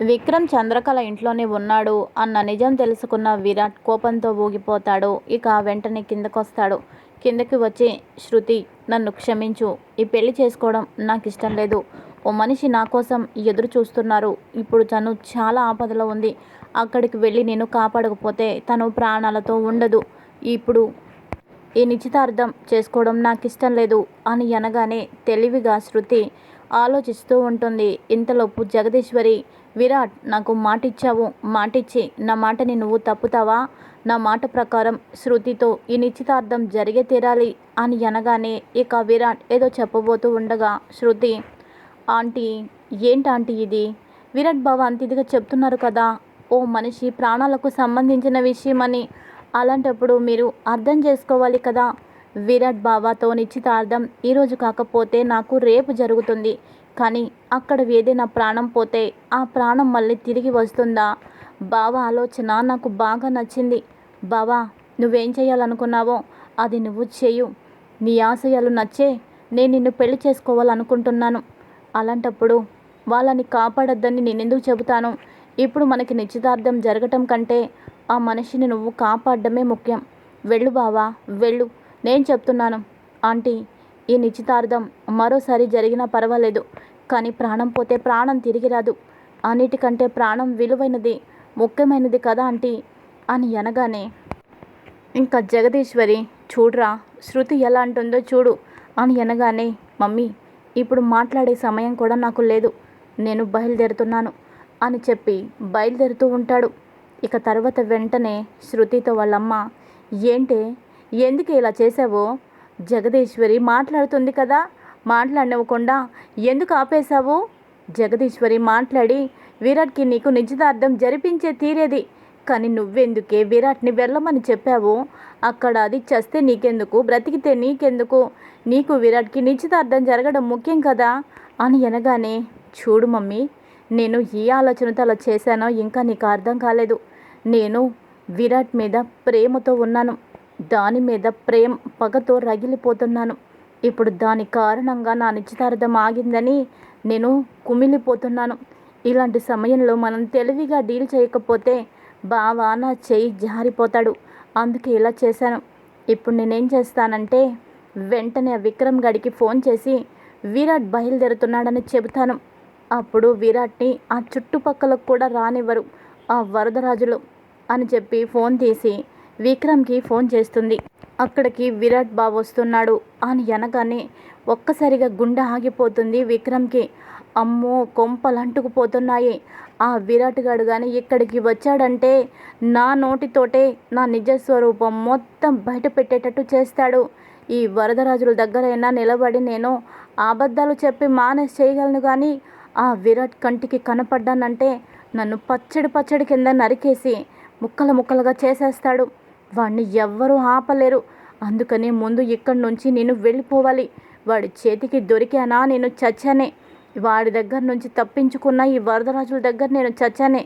విక్రమ్ చంద్రకళ ఇంట్లోనే ఉన్నాడు అన్న నిజం తెలుసుకున్న విరాట్ కోపంతో ఊగిపోతాడు. ఇక వెంటనే కిందకొస్తాడు. కిందకి వచ్చి శృతి నన్ను క్షమించు. ఈ పెళ్ళి చేసుకోవడం నాకు ఇష్టం లేదు. ఓ మనిషి నా కోసం ఎదురు చూస్తున్నారు. ఇప్పుడు తను చాలా ఆపదలో ఉంది. అక్కడికి వెళ్ళి నేను కాపాడకపోతే తను ప్రాణాలతో ఉండదు. ఇప్పుడు ఈ నిశ్చితార్థం చేసుకోవడం నాకు ఇష్టం లేదు అని అనగానే తెలివిగా శృతి ఆలోచిస్తూ ఉంటుంది. ఇంతలోపు జగదీశ్వరి విరాట్ నాకు మాటిచ్చావు. మాటిచ్చి నా మాటని నువ్వు తప్పుతావా? నా మాట ప్రకారం శృతితో ఈ నిశ్చితార్థం జరిగే తీరాలి అని అనగానే ఇక విరాట్ ఏదో చెప్పబోతూ ఉండగా శృతి ఆంటీ ఏంటి ఆంటీ ఇది? విరాట్ బావ అంత ఇదిగా చెప్తున్నారు కదా ఓ మనిషి ప్రాణాలకు సంబంధించిన విషయమని. అలాంటప్పుడు మీరు అర్థం చేసుకోవాలి కదా. విరాట్ బాబాతో నిశ్చితార్థం ఈరోజు కాకపోతే నాకు రేపు జరుగుతుంది. కానీ అక్కడ ఏదైనా ప్రాణం పోతే ఆ ప్రాణం మళ్ళీ తిరిగి వస్తుందా? బావ ఆలోచన నాకు బాగా నచ్చింది. బావా నువ్వేం చేయాలనుకున్నావో అది నువ్వు చేయు నీ ఆశయాలు నచ్చే నేను నిన్ను పెళ్ళి చేసుకోవాలనుకుంటున్నాను. అలాంటప్పుడు వాళ్ళని కాపాడొద్దని నేనెందుకు చెబుతాను? ఇప్పుడు మనకి నిశ్చితార్థం జరగటం కంటే ఆ మనిషిని నువ్వు కాపాడడమే ముఖ్యం. వెళ్ళు బావా వెళ్ళు. నేను చెప్తున్నాను. ఆంటీ ఈ నిశ్చితార్థం మరోసారి జరిగినా పర్వాలేదు కానీ ప్రాణం పోతే ప్రాణం తిరిగి రాదు. అన్నిటికంటే ప్రాణం విలువైనది ముఖ్యమైనది కదా ఆంటీ? అని అనగానే ఇంకా జగదీశ్వరి చూడరా శృతి ఎలా అంటుందో చూడు అని అనగానే మమ్మీ ఇప్పుడు మాట్లాడే సమయం కూడా నాకు లేదు నేను బయలుదేరుతున్నాను అని చెప్పి బయలుదేరుతూ ఉంటాడు. ఇక తర్వాత వెంటనే శృతితో వాళ్ళమ్మ ఏంటే ఎందుకు ఇలా చేసావో జగదీశ్వరి మాట్లాడుతుంది కదా. మాట్లాడనివ్వకుండా ఎందుకు ఆపేశావు? జగదీశ్వరి మాట్లాడి విరాట్కి నీకు నిశ్చితార్థం జరిపించే తీరేది. కానీ నువ్వెందుకే విరాట్ని వెళ్ళమని చెప్పావు? అక్కడ అది చస్తే నీకెందుకు? బ్రతికితే నీకెందుకు? నీకు విరాట్కి నిశ్చితార్థం జరగడం ముఖ్యం కదా? అని అనగానే చూడు మమ్మీ నేను ఏ ఆలోచనతో అలా చేశానో ఇంకా నీకు అర్థం కాలేదు. నేను విరాట్ మీద ప్రేమతో ఉన్నాను. దాని మీద ప్రేమ పగతో రగిలిపోతున్నాను. ఇప్పుడు దాని కారణంగా నా నిశ్చితార్థం ఆగిందని నేను కుమిలిపోతున్నాను. ఇలాంటి సమయంలో మనం తెలివిగా డీల్ చేయకపోతే బావా నా చెయ్యి జారిపోతాడు. అందుకే ఇలా చేశాను. ఇప్పుడు నేనేం చేస్తానంటే వెంటనే ఆ విక్రమ్ గడికి ఫోన్ చేసి విరాట్ బయలుదేరుతున్నాడని చెబుతాను. అప్పుడు విరాట్ని ఆ చుట్టుపక్కలకు కూడా రానివ్వరు. ఆ వరదరాజులు అని చెప్పి ఫోన్ తీసి విక్రమ్కి ఫోన్ చేస్తుంది. అక్కడికి విరాట్ బాబు వస్తున్నాడు. అని అనగానే ఒక్కసారిగా గుండె ఆగిపోతుంది విక్రమ్కి. అమ్మో కొంపలు అంటుకుపోతున్నాయి. ఆ విరాట్ గాడు కానీ ఇక్కడికి వచ్చాడంటే నా నోటితోటే నా నిజస్వరూపం మొత్తం బయట పెట్టేటట్టు చేస్తాడు. ఈ వరదరాజుల దగ్గరైనా నిలబడి నేను అబద్ధాలు చెప్పి మానేసి చేయగలను కానీ ఆ విరాట్ కంటికి కనపడ్డానంటే నన్ను పచ్చడి పచ్చడి కింద నరికేసి ముక్కలు ముక్కలుగా చేసేస్తాడు. వాడిని ఎవ్వరూ ఆపలేరు. అందుకని ముందు ఇక్కడి నుంచి నేను వెళ్ళిపోవాలి. వాడి చేతికి దొరికానా నేను చచ్చానే. వాడి దగ్గర నుంచి తప్పించుకున్న ఈ వరదరాజుల దగ్గర నేను చచ్చానే.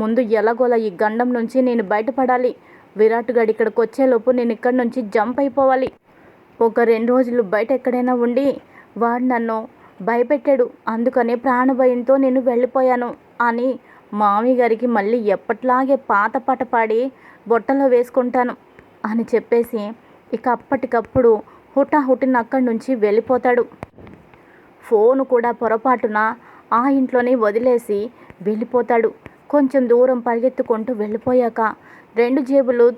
ముందు ఎలాగోలా ఈ గండం నుంచి నేను బయటపడాలి. విరాట్ గడి ఇక్కడికి వచ్చేలోపు నేను ఇక్కడి నుంచి జంప్ అయిపోవాలి. ఒక రెండు రోజులు బయట ఎక్కడైనా ఉండి వాడు నన్ను భయపెట్టాడు. అందుకనే ప్రాణభయంతో నేను వెళ్ళిపోయాను అని మామి గారికి మళ్ళీ ఎప్పట్లాగే పాత పాట పాడి బొట్టలో వేసుకుంటాను అని చెప్పేసి ఇక అప్పటికప్పుడు హుటాహుటిన అక్కడి నుంచి వెళ్ళిపోతాడు. ఫోను కూడా పొరపాటున ఆ ఇంట్లోనే వదిలేసి వెళ్ళిపోతాడు. కొంచెం దూరం పరిగెత్తుకుంటూ వెళ్ళిపోయాక రెండు జేబులు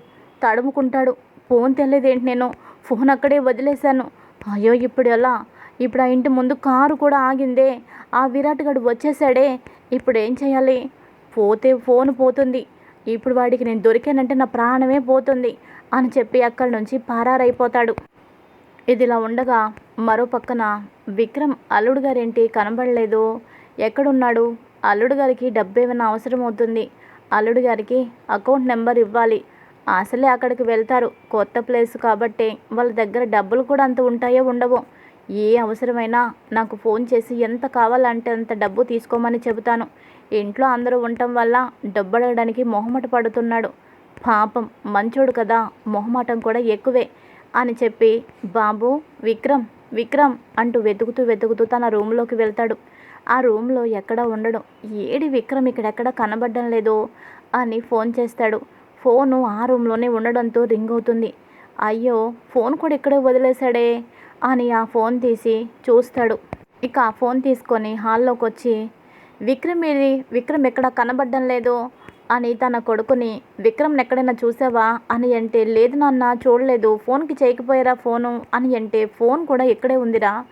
తడుముకుంటాడు. ఫోన్ తెలియదేంటి నేను? ఫోన్ అక్కడే వదిలేశాను. అయ్యో ఇప్పుడు ఎలా? ఇప్పుడు ఆ ఇంటి ముందు కారు కూడా ఆగిందే. ఆ విరాట్ గడు వచ్చేసాడే ఇప్పుడు ఏం చేయాలి? పోతే ఫోన్ పోతుంది. ఇప్పుడు వాడికి నేను దొరికానంటే నా ప్రాణమే పోతుంది అని చెప్పి అక్కడి నుంచి పారారైపోతాడు. ఇదిలా ఉండగా మరో పక్కన విక్రమ్ అల్లుడు గారేంటి కనబడలేదు? ఎక్కడున్నాడు? అల్లుడు గారికి డబ్బు ఏమైనా అవసరం అవుతుంది. అల్లుడు గారికి అకౌంట్ నెంబర్ ఇవ్వాలి. అసలే అక్కడికి వెళ్తారు. కొత్త ప్లేస్ కాబట్టి వాళ్ళ దగ్గర డబ్బులు కూడా అంత ఉంటాయో ఉండవో? ఏ అవసరమైనా నాకు ఫోన్ చేసి ఎంత కావాలంటే అంత డబ్బు తీసుకోమని చెబుతాను. ఇంట్లో అందరూ ఉండటం వల్ల డబ్బు అడగడానికి మొహమాట పడుతున్నాడు. పాపం మంచోడు కదా మొహమాటం కూడా ఎక్కువే అని చెప్పి బాబు విక్రమ్ విక్రమ్ అంటూ వెతుకుతూ వెతుకుతూ తన రూమ్లోకి వెళ్తాడు. ఆ రూమ్లో ఎక్కడ ఉండడు. ఏడి విక్రమ్ ఇక్కడెక్కడ కనబడడం లేదో అని ఫోన్ చేస్తాడు. ఫోను ఆ రూమ్లోనే ఉండడంతో రింగ్ అవుతుంది. అయ్యో ఫోన్ కూడా ఇక్కడే వదిలేశాడే. అని ఆ ఫోన్ తీసి చూస్తాడు. ఇక ఆ ఫోన్ తీసుకొని హాల్లోకి వచ్చి విక్రమ్ ఇది విక్రమ్ ఎక్కడ కనబడడం లేదు? అని తన కొడుకుని విక్రమ్ని ఎక్కడైనా చూసావా? అని అంటే లేదు నాన్న చూడలేదు. ఫోన్కి చేయకపోయారా ఫోను? అని అంటే ఫోన్ కూడా ఇక్కడే ఉందిరా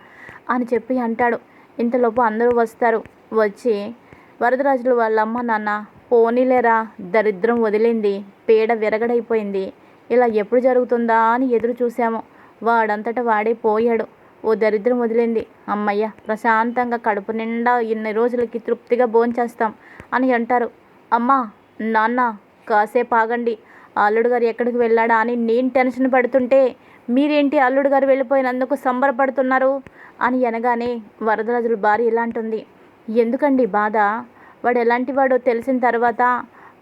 అని చెప్పి అంటాడు. ఇంతలోపు అందరూ వస్తారు. వచ్చి వరదరాజులు వాళ్ళ అమ్మ నాన్న పోనీలేరా దరిద్రం వదిలింది పీడ విరగడైపోయింది. ఇలా ఎప్పుడు జరుగుతుందా అని ఎదురు చూసాము వాడంతట వాడే పోయాడు. ఓ దరిద్రం వదిలింది. అమ్మయ్య ప్రశాంతంగా కడుపు నిండా ఇన్ని రోజులకి తృప్తిగా భోంచేస్తాం అని అంటారు. అమ్మా నాన్న కాసేపు ఆగండి. అల్లుడు గారు ఎక్కడికి వెళ్ళాడా అని నేను టెన్షన్ పడుతుంటే మీరేంటి అల్లుడు గారు వెళ్ళిపోయినందుకు సంబరపడుతున్నారు అని అనగానే వరదరాజుల భార్య ఇలా అంటుంది. ఎందుకండి బాధ? వాడు ఎలాంటి వాడో తెలిసిన తర్వాత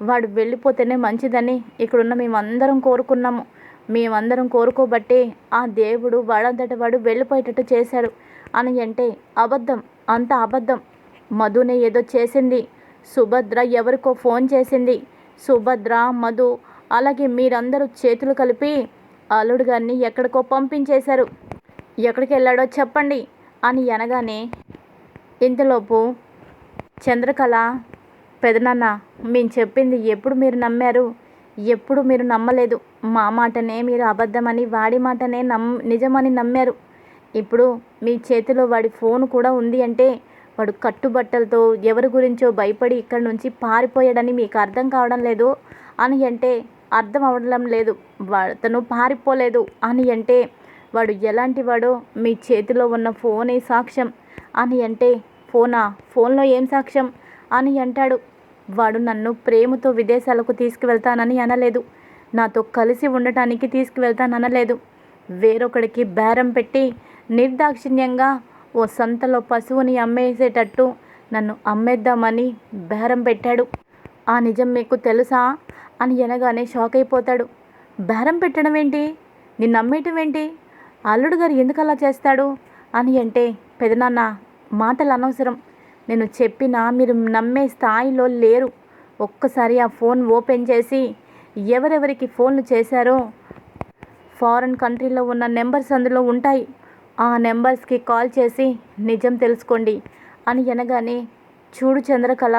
వాడు వెళ్ళిపోతేనే మంచిదని ఇక్కడున్న మేమందరం కోరుకున్నాము. మేమందరం కోరుకోబట్టే ఆ దేవుడు వాడంతట వాడు వెళ్ళిపోయేటట్టు చేశాడు. అని అంటే అబద్ధం అంత అబద్ధం. మధునే ఏదో చేసింది. సుభద్ర ఎవరికో ఫోన్ చేసింది. సుభద్ర మధు అలాగే మీరందరూ చేతులు కలిపి అల్లుడు గారిని ఎక్కడికో పంపించేశారు. ఎక్కడికి వెళ్ళాడో చెప్పండి అని అనగానే ఇంతలోపు చంద్రకళ పెదనాన్న మేము చెప్పింది ఎప్పుడు మీరు నమ్మారు? ఎప్పుడు మీరు నమ్మలేదు. మా మాటనే మీరు అబద్ధమని వాడి మాటనే నమ్ నిజమని నమ్మారు. ఇప్పుడు మీ చేతిలో వాడి ఫోన్ కూడా ఉంది అంటే వాడు కట్టుబట్టలతో ఎవరి గురించో భయపడి ఇక్కడి నుంచి పారిపోయాడని మీకు అర్థం కావడం లేదు అని అంటే అర్థం అవడం లేదు. అతను పారిపోలేదు అని అంటే వాడు ఎలాంటి వాడో మీ చేతిలో ఉన్న ఫోనే సాక్ష్యం అని అంటే ఫోనా? ఫోన్లో ఏం సాక్ష్యం? అని అంటాడు. వాడు నన్ను ప్రేమతో విదేశాలకు తీసుకువెళ్తానని అనలేదు. నాతో కలిసి ఉండటానికి తీసుకువెళ్తాననలేదు. వేరొకడికి బేరం పెట్టి నిర్దాక్షిణ్యంగా ఓ సంతలో పశువుని అమ్మేసేటట్టు నన్ను అమ్మేద్దామని బేరం పెట్టాడు. ఆ నిజం మీకు తెలుసా? అని అనగానే షాక్ అయిపోతాడు. బేరం పెట్టడం ఏంటి? నిన్ను అమ్మేయటం ఏంటి? అల్లుడు గారు ఎందుకు అలా చేస్తాడు? అని అంటే పెదనాన్న మాటలు అనవసరం. నేను చెప్పినా మీరు నమ్మే స్థాయిలో లేరు. ఒక్కసారి ఆ ఫోన్ ఓపెన్ చేసి ఎవరెవరికి ఫోన్లు చేశారో. ఫారెన్ కంట్రీలో ఉన్న నెంబర్స్ అందులో ఉంటాయి. ఆ నెంబర్స్కి కాల్ చేసి నిజం తెలుసుకోండి అని అనగానే చూడు చంద్రకళ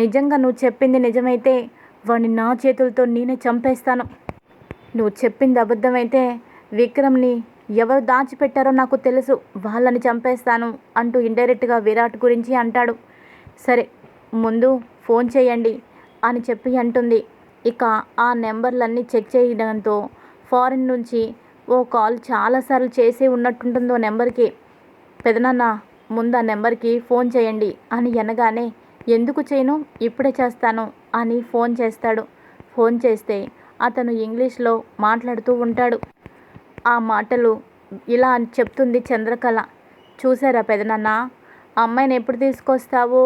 నిజంగా నువ్వు చెప్పింది నిజమైతే వాడిని నా చేతులతో నేనే చంపేస్తాను. నువ్వు చెప్పింది అబద్ధమైతే విక్రమ్ని ఎవరు దాచిపెట్టారో నాకు తెలుసు. వాళ్ళని చంపేస్తాను అంటూ ఇండైరెక్ట్గా విరాట్ గురించి అంటాడు. సరే ముందు ఫోన్ చేయండి అని చెప్పి అంటుంది. ఇక ఆ నెంబర్లన్నీ చెక్ చేయడంతో ఫారిన్ నుంచి ఓ కాల్ చాలాసార్లు చేసి ఉన్నట్టుంటుందో నెంబర్కి. పెదనాన్న ముందు ఆ నెంబర్కి ఫోన్ చేయండి అని అనగానే ఎందుకు చేయను? ఇప్పుడే చేస్తాను అని ఫోన్ చేస్తాడు. ఫోన్ చేస్తే అతను ఇంగ్లీష్లో మాట్లాడుతూ ఉంటాడు. ఆ మాటలు ఇలా అని చెప్తుంది చంద్రకళ. చూసారా పెదనాన్న? అమ్మాయిని ఎప్పుడు తీసుకొస్తావు?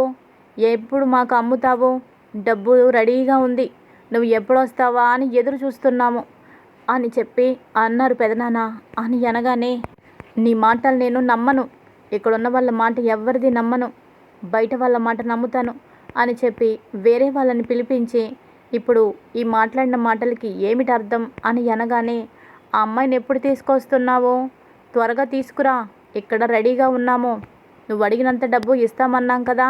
ఎప్పుడు మాకు అమ్ముతావు? డబ్బు రెడీగా ఉంది. నువ్వు ఎప్పుడు వస్తావా అని ఎదురు చూస్తున్నాము అని చెప్పి అన్నారు పెదనాన్న. అని అనగానే నీ మాటలు నేను నమ్మను. ఇక్కడున్న వాళ్ళ మాట ఎవరిది నమ్మను. బయట వాళ్ళ మాట నమ్ముతాను అని చెప్పి వేరే వాళ్ళని పిలిపించి ఇప్పుడు ఈ మాట్లాడిన మాటలకి ఏమిటి అర్థం అని అనగానే ఆ అమ్మాయిని ఎప్పుడు తీసుకొస్తున్నావో? త్వరగా తీసుకురా. ఇక్కడ రెడీగా ఉన్నాము. నువ్వు అడిగినంత డబ్బు ఇస్తామన్నాం కదా.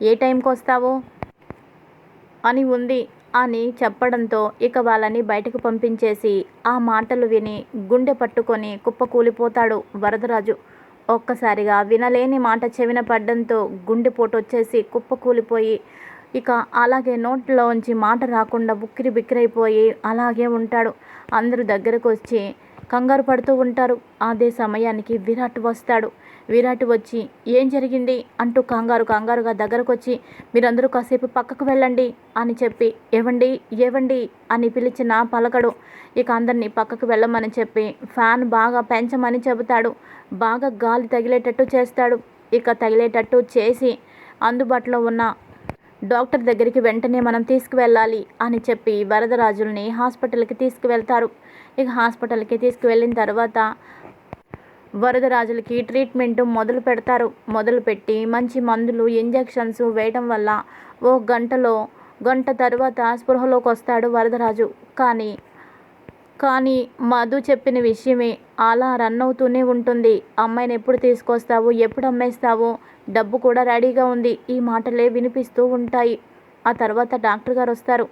ఏ టైంకి వస్తావు? అని ఉంది. అని చెప్పడంతో ఇక వాళ్ళని బయటకు పంపించేసి ఆ మాటలు విని గుండె పట్టుకొని కుప్పకూలిపోతాడు వరదరాజు. ఒక్కసారిగా వినలేని మాట చెవిన పడ్డంతో గుండెపోటు వచ్చేసి కుప్పకూలిపోయి ఇక అలాగే నోట్లోంచి మాట రాకుండా బుక్కిరి బిక్కిరైపోయి అలాగే ఉంటాడు. అందరూ దగ్గరకు వచ్చి కంగారు పడుతూ ఉంటారు. అదే సమయానికి విరాట్ వస్తాడు. విరాట్ వచ్చి ఏం జరిగింది? అంటూ కంగారు కంగారుగా దగ్గరకు వచ్చి మీరందరూ కాసేపు పక్కకు వెళ్ళండి అని చెప్పి ఏవండి? ఏవండి? అని పిలిచిన పలకడు. ఇక అందరినీ పక్కకు వెళ్ళమని చెప్పి ఫ్యాన్ బాగా పెంచమని చెబుతాడు. బాగా గాలి తగిలేటట్టు చేస్తాడు. ఇక తగిలేటట్టు చేసి అందుబాటులో ఉన్న డాక్టర్ దగ్గరికి వెంటనే మనం తీసుకువెళ్ళాలి అని చెప్పి వరదరాజుల్ని హాస్పిటల్కి తీసుకువెళ్తారు. ఇక హాస్పిటల్కి తీసుకువెళ్ళిన తర్వాత వరదరాజులకి ట్రీట్మెంట్ మొదలు పెడతారు. మొదలుపెట్టి మంచి మందులు ఇంజెక్షన్స్ వేయటం వల్ల ఓ గంటలో గంట తర్వాత స్పృహలోకి వస్తాడు వరదరాజు. కానీ కానీ మధు చెప్పిన విషయమే అలా రన్ అవుతూనే ఉంటుంది. అమ్మాయిని ఎప్పుడు తీసుకొస్తావు? ఎప్పుడు అమ్మేస్తావు? డబ్బు కూడా రెడీగా ఉంది. ఈ మాటలే వినిపిస్తూ ఉంటాయి. ఆ తర్వాత డాక్టర్ గారు వస్తారు.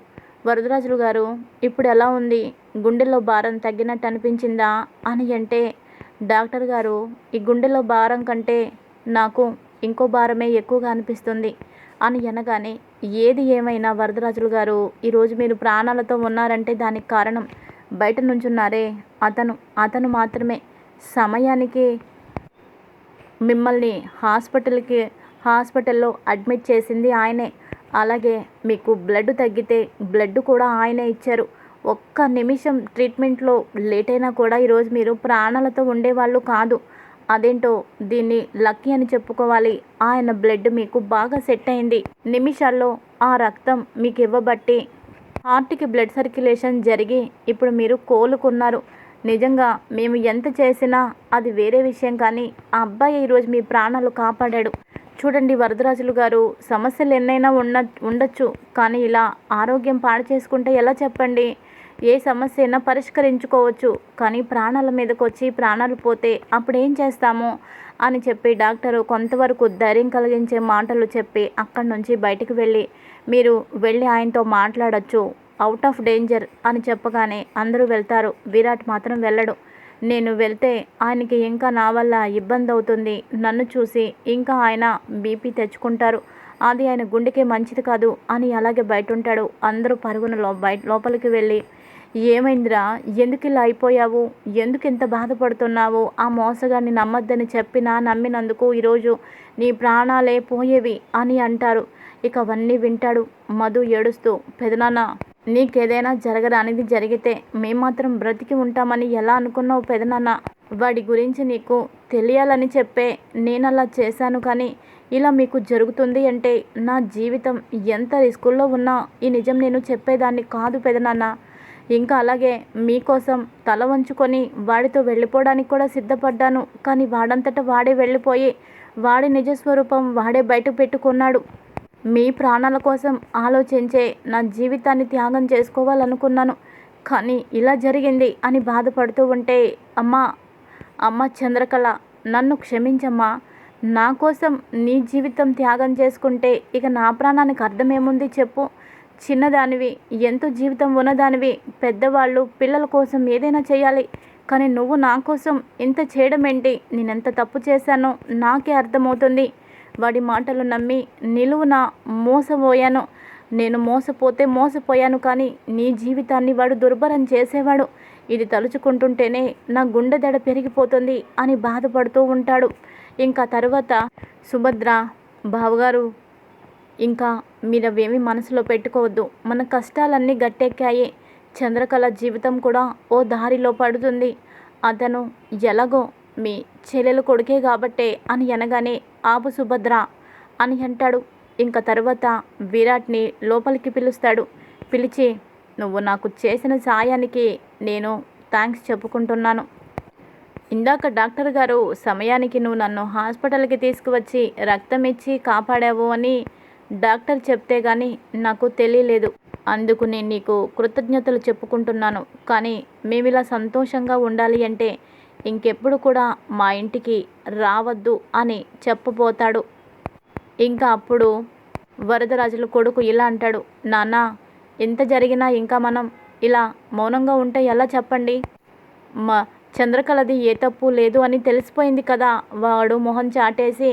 వరదరాజులు గారు ఇప్పుడు ఎలా ఉంది? గుండెలో భారం తగ్గినట్టు అనిపించిందా? అని అంటే డాక్టర్ గారు ఈ గుండెలో భారం కంటే నాకు ఇంకో భారమే ఎక్కువగా అనిపిస్తుంది అని అనగానే ఏది ఏమైనా వరదరాజులు గారు ఈరోజు మీరు ప్రాణాలతో ఉన్నారంటే దానికి కారణం బయట నుంచున్నారే. అతను అతను మాత్రమే. సమయానికి మిమ్మల్ని హాస్పిటల్కి హాస్పిటల్లో అడ్మిట్ చేసింది ఆయనే. అలాగే మీకు బ్లడ్ తగ్గితే బ్లడ్ కూడా ఆయనే ఇచ్చారు. ఒక్క నిమిషం ట్రీట్మెంట్లో లేట్ అయినా కూడా ఈరోజు మీరు ప్రాణాలతో ఉండేవాళ్ళు కాదు. అదేంటో దీన్ని లక్కీ అని చెప్పుకోవాలి. ఆయన బ్లడ్ మీకు బాగా సెట్ అయింది. నిమిషాల్లో ఆ రక్తం మీకు ఇవ్వబట్టి హార్ట్కి బ్లడ్ సర్క్యులేషన్ జరిగి ఇప్పుడు మీరు కోలుకున్నారు. నిజంగా మేము ఎంత చేసినా అది వేరే విషయం కానీ ఆ అబ్బాయి ఈరోజు మీ ప్రాణాలు కాపాడాడు. చూడండి వరదరాజులు గారు సమస్యలు ఎన్నైనా ఉన్న ఉండొచ్చు కానీ ఇలా ఆరోగ్యం పాడు చేసుకుంటే ఎలా చెప్పండి? ఏ సమస్య అయినా పరిష్కరించుకోవచ్చు కానీ ప్రాణాల మీదకి వచ్చి ప్రాణాలు పోతే అప్పుడు ఏం చేస్తాము? అని చెప్పి డాక్టరు కొంతవరకు ధైర్యం కలిగించే మాటలు చెప్పి అక్కడి నుంచి బయటికి వెళ్ళి మీరు వెళ్ళి ఆయనతో మాట్లాడొచ్చు. అవుట్ ఆఫ్ డేంజర్ అని చెప్పగానే అందరూ వెళ్తారు. విరాట్ మాత్రం వెళ్ళడు. నేను వెళ్తే ఆయనకి ఇంకా నా వల్ల ఇబ్బంది అవుతుంది నన్ను చూసి ఇంకా ఆయన బీపీ తెచ్చుకుంటారు. అది ఆయన గుండెకే మంచిది కాదు అని అలాగే బయట ఉంటాడు అందరూ పరుగున లో బయట లోపలికి వెళ్ళి ఏమైందిరా? ఎందుకు ఇలా అయిపోయావు? ఎందుకు ఇంత బాధపడుతున్నావు? ఆ మోసగాన్ని నమ్మద్దని చెప్పినా నమ్మినందుకు ఈరోజు నీ ప్రాణాలే పోయేవి అని అంటారు. ఇక అవన్నీ వింటాడు మధు ఏడుస్తూ పెదనాన్న నీకేదైనా జరగడానికి జరిగితే మేము మాత్రం బ్రతికి ఉంటామని ఎలా అనుకున్నావు పెదనాన్న? వాడి గురించి నీకు తెలియాలని చెప్పే నేను అలా చేశాను కానీ ఇలా మీకు జరుగుతుంది అంటే నా జీవితం ఎంత రిస్కుల్లో ఉన్నా ఈ నిజం నేను చెప్పేదాన్ని కాదు పెదనాన్న. ఇంకా అలాగే మీకోసం తల వంచుకొని వాడితో వెళ్ళిపోవడానికి కూడా సిద్ధపడ్డాను కానీ వాడంతట వాడే వెళ్ళిపోయి వాడి నిజస్వరూపం వాడే బయట పెట్టుకున్నాడు. మీ ప్రాణాల కోసం ఆలోచించే నా జీవితాన్ని త్యాగం చేసుకోవాలనుకున్నాను. కానీ ఇలా జరిగింది అని బాధపడుతూ ఉంటే అమ్మా అమ్మ చంద్రకళ నన్ను క్షమించమ్మా. నా కోసం నీ జీవితం త్యాగం చేసుకుంటే ఇక నా ప్రాణానికి అర్థమేముంది చెప్పు. చిన్నదానివి ఎంతో జీవితం ఉన్నదానివి పెద్దవాళ్ళు పిల్లల కోసం ఏదైనా చేయాలి. కానీ నువ్వు నా కోసం ఇంత చేయడం ఏంటి నేనెంత తప్పు చేశానో నాకే అర్థమవుతుంది. వాడి మాటలు నమ్మి నిలువున మోసపోయాను. నేను మోసపోతే మోసపోయాను కానీ నీ జీవితాన్ని వాడు దుర్భరం చేసేవాడు. ఇది తలుచుకుంటుంటేనే నా గుండె దడ పెరిగిపోతుంది అని బాధపడుతూ ఉంటాడు. ఇంకా తర్వాత సుభద్ర బావగారు ఇంకా మీరు అవేమీ మనసులో పెట్టుకోవద్దు. మన కష్టాలన్నీ గట్టెక్కాయి. చంద్రకళ జీవితం కూడా ఓ దారిలో పడుతుంది. అతను ఎలాగో మీ చెల్లెలు కొడుకే కాబట్టే అని అనగానే ఆపు సుభద్ర అని అంటాడు. ఇంకా తర్వాత విరాట్ని లోపలికి పిలుస్తాడు. పిలిచి నువ్వు నాకు చేసిన సాయానికి నేను థ్యాంక్స్ చెప్పుకుంటున్నాను. ఇందాక డాక్టర్ గారు సమయానికి నువ్వు నన్ను హాస్పిటల్కి తీసుకువచ్చి రక్తం ఇచ్చి కాపాడావు అని డాక్టర్ చెప్తే కానీ నాకు తెలియలేదు. అందుకు నేను నీకు కృతజ్ఞతలు చెప్పుకుంటున్నాను. కానీ మేము ఇలా సంతోషంగా ఉండాలి అంటే ఇంకెప్పుడు కూడా మా ఇంటికి రావద్దు అని చెప్పబోతాడు. ఇంకా అప్పుడు వరదరాజుల కొడుకు ఇలా అంటాడు నాన్న ఎంత జరిగినా ఇంకా మనం ఇలా మౌనంగా ఉంటే ఎలా చెప్పండి? మా చంద్రకళది ఏ తప్పు లేదు అని తెలిసిపోయింది కదా. వాడు మొహం చాటేసి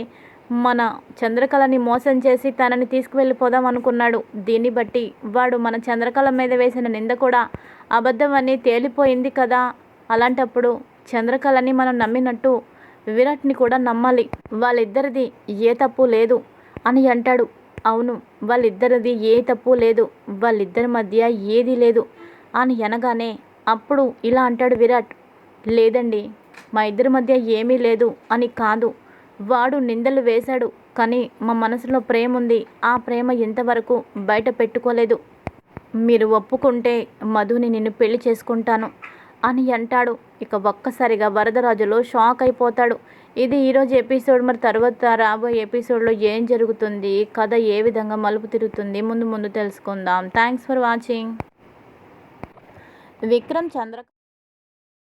మన చంద్రకళని మోసం చేసి తనని తీసుకువెళ్ళిపోదాం అనుకున్నాడు. దీన్ని బట్టి వాడు మన చంద్రకళ మీద వేసిన నింద కూడా అబద్ధం అని తేలిపోయింది కదా. అలాంటప్పుడు చంద్రకళని మనం నమ్మినట్టు విరాట్ని కూడా నమ్మాలి. వాళ్ళిద్దరిది ఏ తప్పు లేదు అని అంటాడు. అవును వాళ్ళిద్దరిది ఏ తప్పు లేదు వాళ్ళిద్దరి మధ్య ఏది లేదు అని అనగానే అప్పుడు ఇలా అంటాడు విరాట్. లేదండి మా ఇద్దరి మధ్య ఏమీ లేదు అని కాదు. వాడు నిందలు వేశాడు కానీ మా మనసులో ప్రేమ ఉంది. ఆ ప్రేమ ఇంతవరకు బయట పెట్టుకోలేదు. మీరు ఒప్పుకుంటే మధుని నిన్ను పెళ్ళి చేసుకుంటాను. అని అంటాడు. ఇక ఒక్కసారిగా వరదరాజులో షాక్ అయిపోతాడు. ఇది ఈరోజు ఎపిసోడ్ మరి తర్వాత రాబోయే ఎపిసోడ్లో ఏం జరుగుతుంది? కథ ఏ విధంగా మలుపు తిరుగుతుంది? ముందు ముందు తెలుసుకుందాం. Thanks for watching Vikram Chandra